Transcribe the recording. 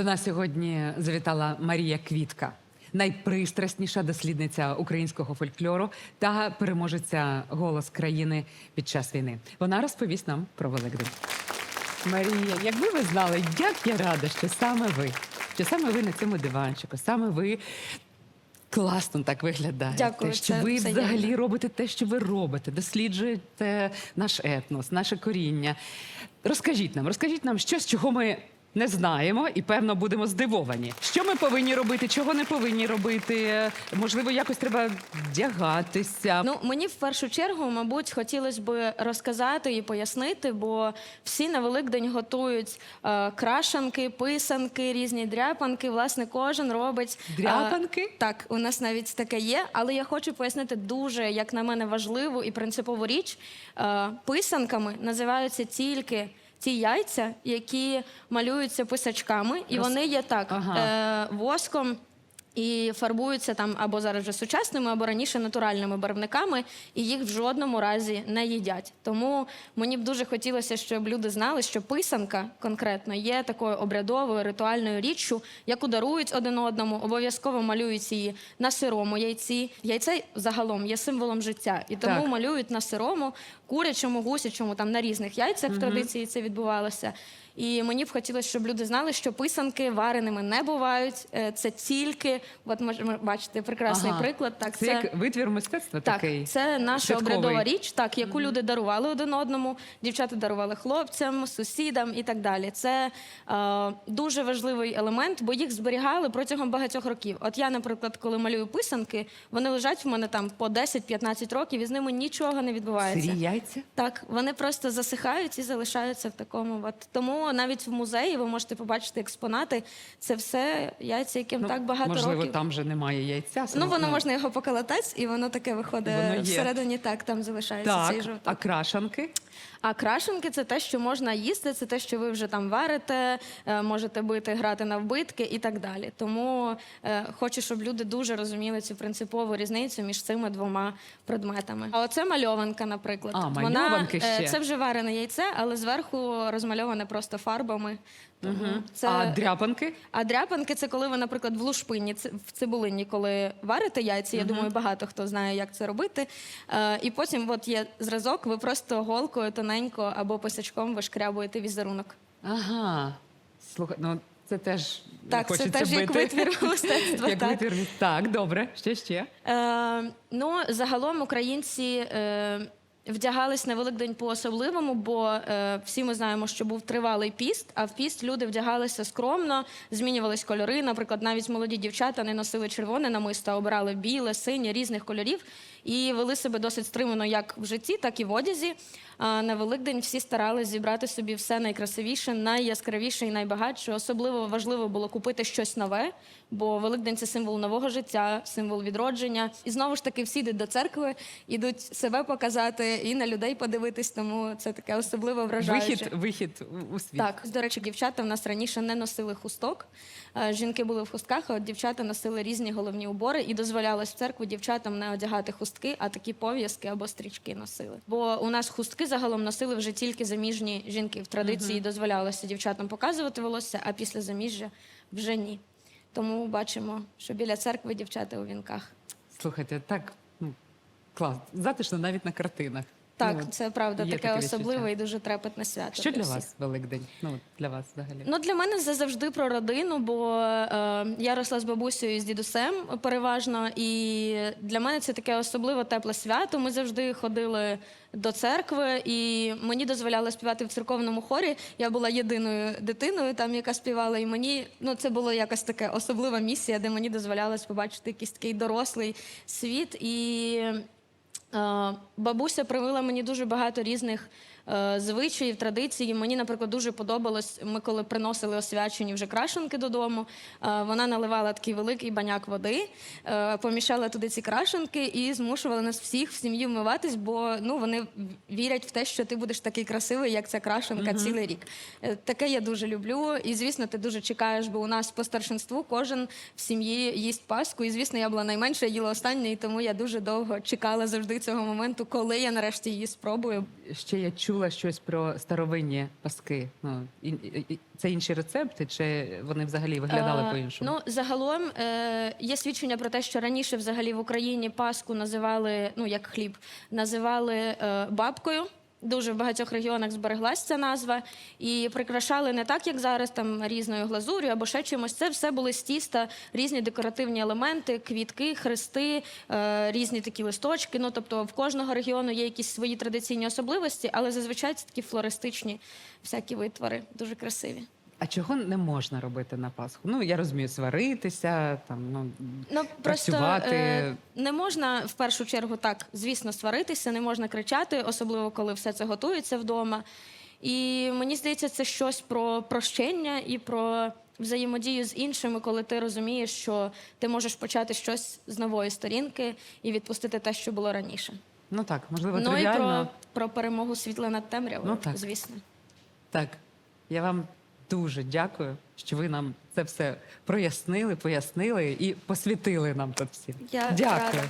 До нас сьогодні завітала Марія Квітка, найпристрасніша дослідниця українського фольклору та переможеця голос країни під час війни. Вона розповість нам про Великдень. Марія, якби ви знали, як я рада, що саме ви, що саме ви на цьому диванчику, саме ви класно так виглядаєте. Дякую, що це ви взаємно. взагалі робите те, що ви робите, досліджуєте наш етнос, наше коріння. Розкажіть нам, розкажіть нам щось, чого ми не знаємо, і певно будемо здивовані. Що ми повинні робити, чого не повинні робити? Можливо, якось треба вдягатися. Ну, мені в першу чергу, мабуть, хотілося б розказати і пояснити, бо всі на Великдень готують е, крашанки, писанки, різні дряпанки. Власне, кожен робить е, Дряпанки? так, у нас навіть таке є. Але я хочу пояснити дуже, як на мене, важливу і принципову річ. Е, писанками називаються тільки. Ті яйця, які малюються писачками, і вони є так Ага. е, воском і фарбуються там або зараз вже сучасними, або раніше натуральними барвниками, і їх в жодному разі не їдять. Тому мені б дуже хотілося, щоб люди знали, що писанка конкретно є такою обрядовою ритуальною річчю, яку дарують один одному, обов'язково малюють її на сирому яйці. Яйце загалом є символом життя, і тому Так. малюють на сирому, курячому, гусячому, там на різних яйцях в традиції це відбувалося. І мені б хотілося, щоб люди знали, що писанки вареними не бувають. Е, Це тільки, от можемо бачити прекрасний Ага. приклад. Так, це, як витвір мистецтва так, такий. це наша святковий. обрядова річ, так, яку люди дарували один одному. Дівчата дарували хлопцям, сусідам і так далі. Це е, дуже важливий елемент, бо їх зберігали протягом багатьох років. От я, наприклад, коли малюю писанки, вони лежать в мене там по 10-15 років, і з ними нічого не відбувається. Сирі яйця? Так, вони просто засихають і залишаються в такому. От. Тому навіть в музеї ви можете побачити експонати. Це все яйця, яким так багато Ну, можливо, років. там вже немає яйця. Ну, воно можна його поколотати, і воно таке виходить Воно всередині. Так, там залишається Так, цей жовток. а крашанки? А крашенки це те, що можна їсти, це те, що ви вже там варите, е, можете бити, грати на вбитки і так далі. Тому е, хочу, щоб люди дуже розуміли цю принципову різницю між цими двома предметами. А оце мальованка, наприклад. А, Вона, мальованки е. Це вже варене яйце, але зверху розмальоване просто фарбами. Тому це... А дряпанки? А дряпанки це коли ви, наприклад, в лушпині, ц- в цибулині, коли варите яйця. Я думаю, багато хто знає, як це робити. Е, і потім, от є зразок, ви просто голкою тоненько або писачком вишкрябуєте візерунок. Ага. Слухай, ну це теж Так, це теж як бити. витвір мистецтва, як так. витвір. Так, добре. Ще ще. Е, ну, загалом українці е, вдягались на Великдень по-особливому, бо е, всі ми знаємо, що був тривалий піст, а в піст люди вдягалися скромно, змінювались кольори. Наприклад, навіть молоді дівчата не носили червоне намисто, а обирали біле, синє, різних кольорів і вели себе досить стримано як в житті, так і в одязі. На Великдень всі старались зібрати собі все найкрасивіше, найяскравіше і найбагатше. Особливо важливо було купити щось нове, бо Великдень це символ нового життя, символ відродження. І знову ж таки всі йдуть до церкви, ідуть себе показати і на людей подивитись, тому це таке особливо вражаюче. Вихід, вихід у- у світ. Так, до речі, дівчата в нас раніше не носили хусток. Е, Жінки були в хустках, а от дівчата носили різні головні убори і дозволялось в церкву дівчатам не одягати хустки, а такі пов'язки або стрічки носили. Бо у нас хустки загалом носили вже тільки заміжні жінки. В традиції дозволялося дівчатам показувати волосся, а після заміжжя вже ні. Тому бачимо, що біля церкви дівчата у вінках. Слухайте, так ну, клас. Затишно навіть на картинах. Так, Ну, це правда таке таке особливе і дуже трепетне свято. Що для вас Великдень? Ну, для вас взагалі. Ну, для мене це завжди про родину, бо е, я росла з бабусею і з дідусем переважно. І для мене це таке особливо тепле свято. Ми завжди ходили до церкви, і мені дозволяли співати в церковному хорі. Я була єдиною дитиною, там яка співала, і мені ну це було якась така особлива місія, де мені дозволялось побачити якийсь такий дорослий світ. І Бабуся привила мені дуже багато різних е, звичаїв, традицій. Мені, наприклад, дуже подобалось. Ми коли приносили освячені вже крашенки додому. е, Вона наливала такий великий баняк води, е, помішала туди ці крашенки і змушувала нас всіх в сім'ї вмиватись, бо ну вони вірять в те, що ти будеш такий красивий, як ця крашенка, цілий рік. Е, Таке я дуже люблю. І звісно, ти дуже чекаєш, бо у нас по старшинству кожен в сім'ї їсть паску. І звісно, я була найменша, я їла останньою, і тому я дуже довго чекала завжди цього моменту, коли я нарешті її спробую. Ще я чула щось про старовинні паски. Ну, і- це інші рецепти, чи вони взагалі виглядали Е, по-іншому? Ну, загалом е, є свідчення про те, що раніше взагалі в Україні паску називали, ну як хліб, називали е, бабкою. Дуже в багатьох регіонах збереглася ця назва, і прикрашали не так, як зараз, там різною глазур'ю або ще чимось. Це все були з тіста, різні декоративні елементи, квітки, хрести, е, різні такі листочки. Ну тобто в кожного регіону є якісь свої традиційні особливості, але зазвичай це такі флористичні всякі витвори, дуже красиві. А чого не можна робити на Пасху? Ну я розумію, сваритися, там ну Ну просто е, не можна в першу чергу так, звісно, сваритися, не можна кричати, особливо коли все це готується вдома. І мені здається, це щось про прощення і про взаємодію з іншими, коли ти розумієш, що ти можеш почати щось з нової сторінки і відпустити те, що було раніше. ну так, можливо, ну і про, про перемогу світла над темрявою, Ну, так. звісно. Так, я вам дуже дякую, що ви нам це все прояснили, пояснили і посвітили нам тут всім. Я дякую. рада.